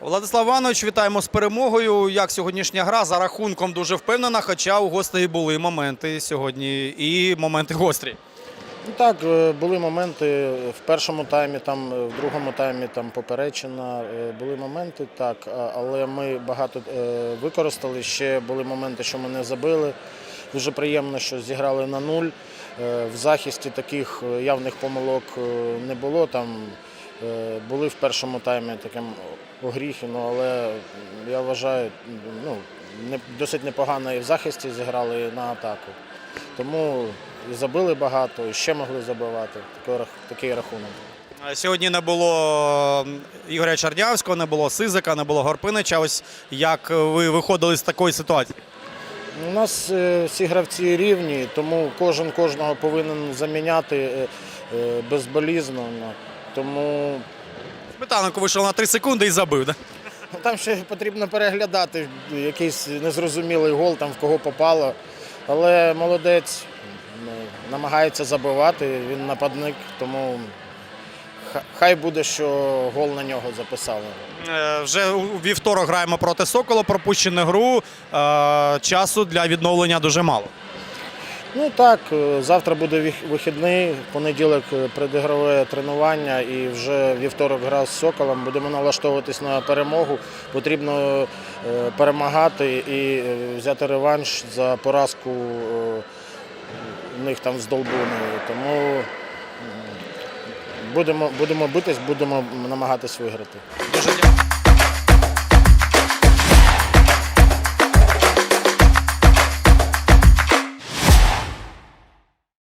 Владислав Іванович, вітаємо з перемогою. Як сьогоднішня гра за рахунком дуже впевнена, хоча у гостей були моменти сьогодні і моменти гострі. Ну так, е, були моменти в першому таймі, там, е, в другому таймі там поперечина. е, Були моменти, так, але ми багато використали. Ще були моменти, що ми не забили. Дуже приємно, що зіграли на нуль. В захисті таких явних помилок не було. Там були в першому таймі таким огріхи, ну, але я вважаю, ну, досить непогано і в захисті зіграли і на атаку. Тому і забили багато, і ще могли забивати. Такий, рахунок. Е, Сьогодні не було Ігоря Чардявського, не було Сизика, не було Горпинича. Ось як ви виходили з такої ситуації? У нас е, всі гравці рівні, тому кожен кожного повинен заміняти е, е, безболізно. Тому Сметаненко вийшов на 3 секунди і забив. Да? ну, там ще потрібно переглядати якийсь незрозумілий гол, там в кого попало. Але молодець ну, намагається забивати, він нападник, тому ха- хай буде, що гол на нього записали. Е, Вже у вівторок граємо проти Сокола, пропущену гру. Е, Часу для відновлення дуже мало. Ну так, е, завтра буде вихідний, понеділок е, предігрове тренування і вже вівторок гра з Соколом. Будемо налаштовуватись на перемогу. Потрібно е, перемагати і взяти реванш за поразку у них там з Долбуною. Тому будемо, будемо битись, будемо намагатись виграти. Дуже дякую.